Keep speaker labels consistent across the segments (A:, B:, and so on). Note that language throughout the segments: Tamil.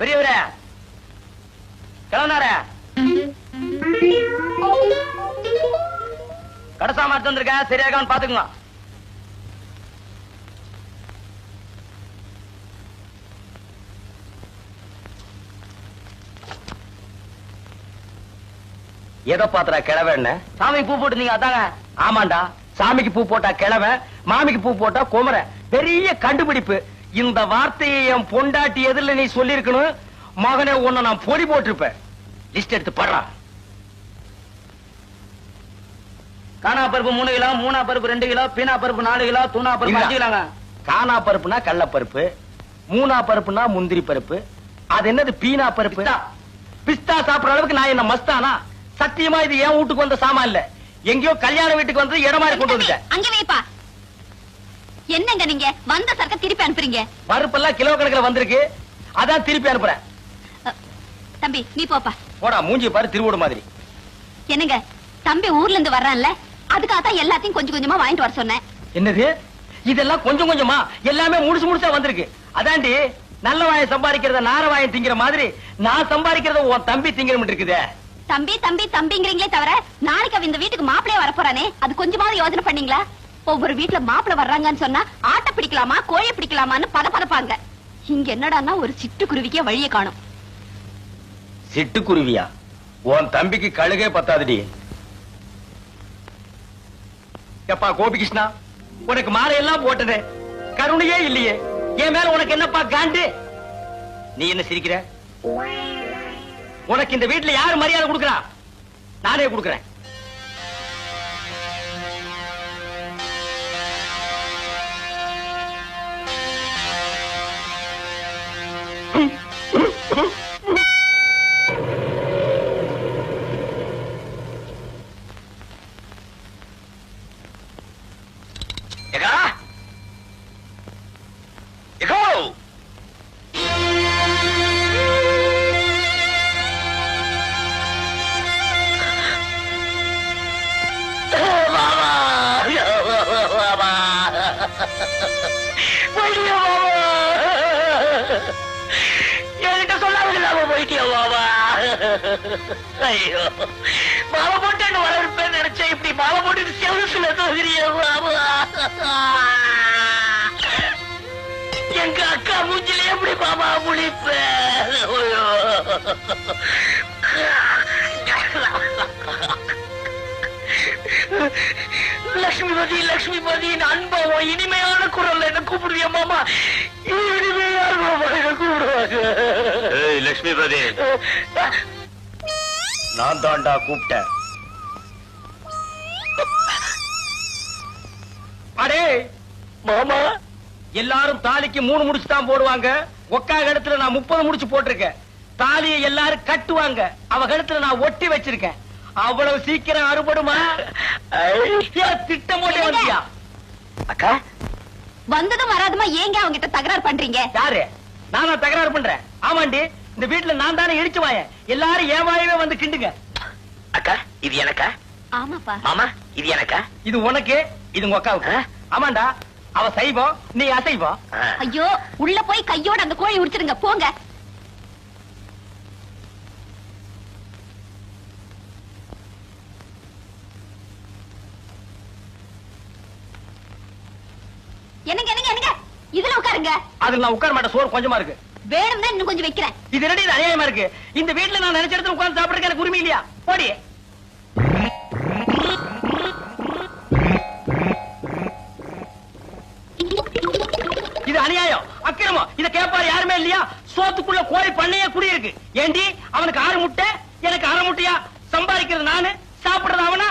A: பெரியவரே. கிளம்பினாரே கடைசா மாட்டு வந்திருக்கேன் சரியாகான்னு பாத்துக்கங்க எதை பாத்துறா கிழவன்னு. சாமிக்கு பூ போட்டு அதாங்க ஆமாண்டா. சாமிக்கு பூ போட்டா கிழவன் மாமிக்கு பூ போட்டா குமரன். பெரிய கண்டுபிடிப்பு. இந்த வார்த்தையை என் பொண்டாட்டி எதிரில் நீ சொல்லியிருக்கணும். மகனே உன்னை நான் பொடி போட்டிருப்பேன். லிஸ்ட் எடுத்து படுறா காணா பருப்பு மூணு கிலோ மூணா பருப்பு ரெண்டு கிலோ பீனா பருப்பு நாலு கிலோ தூணா பருப்பு அஞ்சு கிலோங்க. காணா பருப்புனா கடல பருப்பு மூணா பருப்புனா முந்திரி பருப்பு. அது என்னது பீனா பருப்பு? பிஸ்தா. சாப்பிடுற அளவுக்கு நான் என்ன மஸ்தானா? சத்தியமா இது என் வீட்டுக்கு வந்த சாமான் இல்ல. எங்கேயோ கல்யாண வீட்டுக்கு வந்து இடம் மாதிரி கொண்டு வந்துட்டேன்.
B: அங்க வைப்பா. என்னங்க நீங்க? வந்த சரக்க திருப்பி அனுப்புறீங்க.
A: பருப்பெல்லாம் கிலோ கணக்குல வந்திருக்கு. அதான் திருப்பி அனுப்புறேன்.
B: தம்பி நீ போப்பா.
A: போடா மூஞ்சி பாரு திருவோடு மாதிரி.
B: என்னங்க தம்பி ஊர்ல இருந்து வர்றான்ல அதுக்காக தான் எல்லாத்தையும் கொஞ்சம் கொஞ்சமா வாங்கிட்டு வர சொன்னேன்.
A: என்னது? இதெல்லாம் கொஞ்சம் கொஞ்சமா? எல்லாமே முழுசு முழுசா வந்திருக்கு. அதாண்டி நல்ல வாயம் சம்பாதிக்கிறத நார வாயம் திங்கிற மாதிரி நான் சம்பாதிக்கிறத உன் தம்பி திங்கிற இருக்குதே.
B: தம்பி தம்பி தம்பிங்கிறீங்களே தவிர நாளைக்கு இந்த வீட்டுக்கு மாப்பிளைய வரப்போறானே. அது கொஞ்சமாவது யோசனை பண்ணீங்களா? ஒவ்வொரு வீட்டுல மாப்பிளை வர்றாங்கன்னு சொன்னா ஆட்டை பிடிக்கலாமா கோழி பிடிக்கலாமான்னு பத பதப்பாங்க இங்க என்னடான்னா ஒரு சிட்டுக்குருவிக்கே வழியை காணும்.
A: சிட்டுக்குருவியா உன் தம்பிக்கு கழுகே பத்தாதுடி. எப்பா கோபிகிருஷ்ணா உனக்கு மாலையெல்லாம் போட்டது. கருணையே இல்லையே. என் மேல உனக்கு என்னப்பா காண்டு? நீ என்ன சிரிக்கிற? உனக்கு இந்த வீட்டுல யாரு மரியாதை கொடுக்கறா? நானே கொடுக்கறேன். Where's your mama? போயிட்டியா பாபா? ஐயோ. மாலை போட்டு என்ன வரவேற்பேன் நினைச்சேன் இப்படி மாலை போட்டு செவசுல தோகிறிய பாபா? எங்க அக்கா மூஞ்சில எப்படி பாபா முழிப்பேன் லக்ஷ்மிபதி லட்சுமிபதி லட்சுமிபதி இனிமையான குரல் என்ன கூப்பிடுவியா மாமா? நான் தாண்டா கூப்பிட்டேன். அடே
C: மாமா.
A: எல்லாரும் தாலிக்கு மூணு முடிச்சு தான் போடுவாங்க. ஒக்கா இடத்துல நான் முப்பது முடிச்சு போட்டிருக்கேன். தாலியை எல்லாரும் கட்டுவாங்க. அவ கழுத்துல நான் ஒட்டி வச்சிருக்கேன். அவ்வளவு சீக்கிரம் அறுபடுமா? ஐயா, திட்டம் போட்டு வந்தியா
C: அக்கா
B: வந்ததும் வராதுமா ஏங்க அவங்க கிட்ட தகராறு பண்றீங்க?
A: யாரு? நானா தகராறு பண்றேன். ஆமாண்டி இந்த வீட்டுல நான் தானே இடிச்சு வாயேன். எல்லாரும் ஏவாயவே வந்து கிண்டுங்க.
C: அக்கா இது எனக்கா?
B: ஆமாப்பா.
C: மாமா இது எனக்கா?
A: இது உனக்கு இது உங்க அக்காவுக்கு. ஆமாண்டா அவ சைவம் நீ அசைவம்.
B: ஐயோ உள்ள போய் கையோட அந்த கோழி உடிச்சிருங்க போங்க.
A: அதுல நான் உட்கார மாட்டேன். சோறு கொஞ்சமா இருக்கு.
B: வேணும்னா இன்னும் கொஞ்சம் வைக்கிறேன்.
A: இது என்னடி இது அநியாயமா இருக்கு? இந்த வீட்டுல நான் நினைச்ச இடத்துல உட்கார்ந்து சாப்பிடுறதுக்கு எனக்கு உரிமை இல்லையா? போடி. இது அநியாயம். அக்கிரமம். இத கேட்பாரு யாருமே இல்லையா? சோத்துக்குள்ள கோழி பண்ணையே குடியிருக்கு. ஏண்டி? அவனுக்கு ஆறு முட்டை எனக்கு அரை முட்டையா? சம்பாதிக்கிறது நானு சாப்பிடுறது அவனா?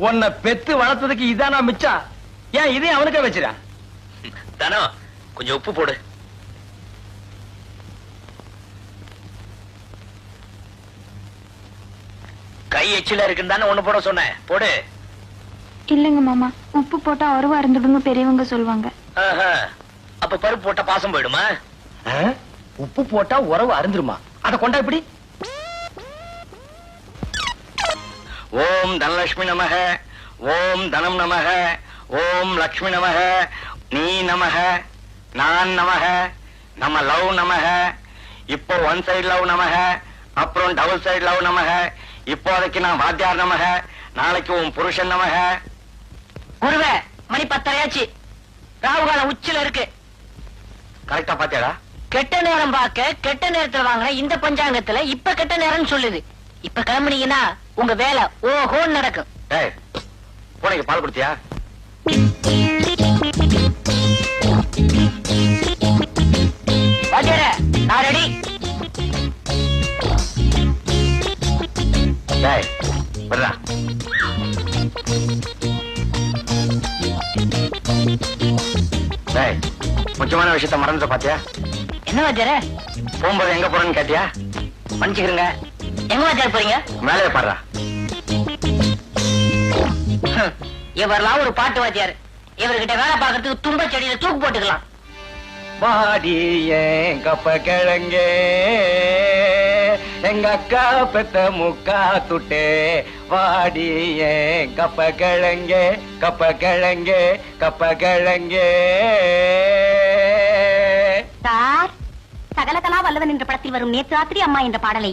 C: உன்னை பெத்து வளர்த்ததுக்கு இதானா மிச்சம் ஏன் இதையும் அவனுக்கே வச்சிடா
D: தனம் கொஞ்சம் உப்பு போடு. கை எச்சில இருக்குன்னு தானே ஒண்ணு போட சொன்னேன் போடு.
E: இல்லைங்க மாமா உப்பு போட்டா உறவா இருந்துடுங்க பெரியவங்க சொல்லுவாங்க
D: ஆஹா. அப்ப பருப்பு போட்டா பாசம் போயிடுமா?
C: உப்பு போட்டா உறவு அருந்துருமா? அத கொண்டா இப்படி?
D: ஓம் தனலட்சுமி நமக ஓம் தனம் நமக ஓம் லக்ஷ்மி நமக நீ நமக நான் நமக நம்ம லவ் நமக இப்போ ஒன் சைடு லவ் நமக அப்புறம் டபுள் சைடு லவ் நமக இப்போதைக்கு நான் வாத்தியார் நமக நாளைக்கு உன் புருஷன் நமக.
F: குருவே மணி பத்தரையாச்சு. ராகு காலம் உச்சில இருக்கு.
D: கரெக்டா பாத்தியாடா?
F: கெட்ட நேரம் பார்க்க கெட்ட நேரத்துல வாங்கின இந்த பஞ்சாங்கத்துல இப்ப கெட்ட நேரம்னு சொல்லுது. இப்ப கிளம்புனீங்கன்னா உங்க வேலை ஓஹோன்னு நடக்கும்.
D: பூனைக்கு பால் கொடுத்தியா?
F: வாத்தியாரே நான் ரெடி
D: டேய் விடுறா டேய் முக்கியமான விஷயத்த மறந்துட்ட பாத்தியா?
F: என்ன வாத்தியாரே
D: போகும்போது எங்க போறேன்னு கேட்டியா? மன்னிச்சுக்கிறேங்க
F: எங்க வாத்தியார் போறீங்க?
D: மேலே பாடுறா.
F: இவரெல்லாம் ஒரு பாட்டு வாத்தியார் இவர்கிட்ட வேலை பார்க்கறதுக்கு தும்ப செடியில தூக்கு போட்டுக்கலாம்.
C: வாடி ஏன் கப்ப கிழங்கே? எங்க அக்கா பெத்த முக்கா துட்டே. வாடி ஏன் கப்ப கிழங்கே? கப்ப கிழங்கே கப்ப கிழங்கே.
G: சார் சகலகலா வல்லவன் என்ற படத்தில் வரும் நேற்று ராத்திரி அம்மா என்ற பாடலை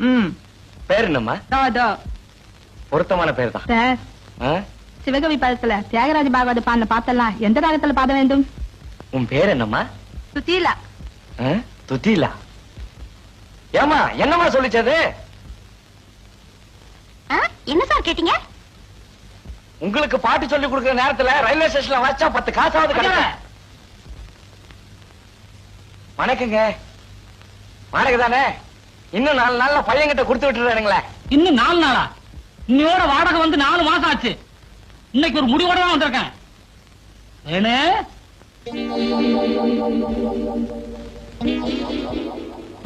H: ம்.
C: பேர் என்னம்மா?
H: தோ தோ
C: பொருத்தமான பேர்? தான்
H: சார்? சிவகவி பதத்துல தியாகராஜ பாகவத பாடின பாத்தெல்லாம் எந்த ராகத்துல பாட வேண்டும்?
C: உன் பேர் என்னம்மா?
H: சுத்தீலா
C: ஆ? துத்திலா ஏமா என்னம்மா சொல்லிச்சது?
G: என்ன சார் கேட்டீங்க?
C: உங்களுக்கு பாட்டு சொல்லி கொடுக்கிற நேரத்துல ரயில்வே ஸ்டேஷன்ல வச்சா பத்து காசாவது கிடைக்கும். வணக்கங்க. வணக்கம் தானே? இன்னும் நாலு நாள்ல பையன்கிட்ட கொடுத்து விட்டுறானுங்களே.
I: இன்னும் நாலு நாளா? இன்னையோட வாடகை வந்து நாலு மாசம் ஆச்சு. இன்னைக்கு ஒரு முடிவோட தான் வந்திருக்கேன். ஏனே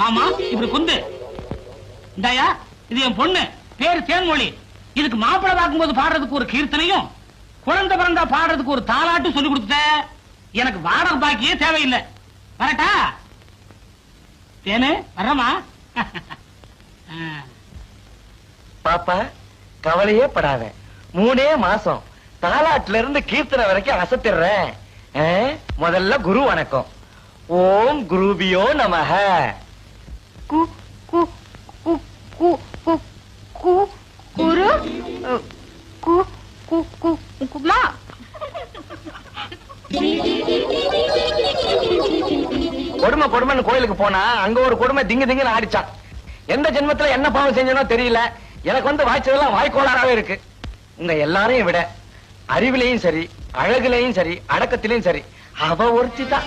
I: மாமா இப்படி குந்து. இந்தாயா இது என் பொண்ணு. பேரு தேன்மொழி. இதுக்கு மாப்பிள்ளை பார்க்கும்போது பாடுறதுக்கு ஒரு கீர்த்தனையும் குழந்தை பிறந்தா பாடுறதுக்கு ஒரு தாளாட்டும் சொல்லி கொடுத்துட்ட. எனக்கு வாடகை பாக்கியே தேவையில்லை. வரட்டா? தேனு வரமா
C: பாப்பா கவலையே படாத. மூணே மாசம். தாலாட்டுல இருந்து கீர்த்தனை வரைக்கும் அசத்திடுறேன். முதல்ல குரு வணக்கம். ஓம் குருபியோ நமக
E: கு
C: கொடுமை கோயிலுக்கு போனா அங்க ஒரு கொடுமை திங்கு திங்குன்னு ஆடிச்சான். எந்த ஜென்மத்துல என்ன பாவம் செஞ்சனோ தெரியல. எனக்கு வந்து வாய்ச்சதெல்லாம் வாய்க்கோளாராவே இருக்கு. உங்க எல்லாரையும் விட அறிவிலையும் சரி அழகுலையும் சரி அடக்கத்திலையும் சரி அவ ஒருத்தி தான்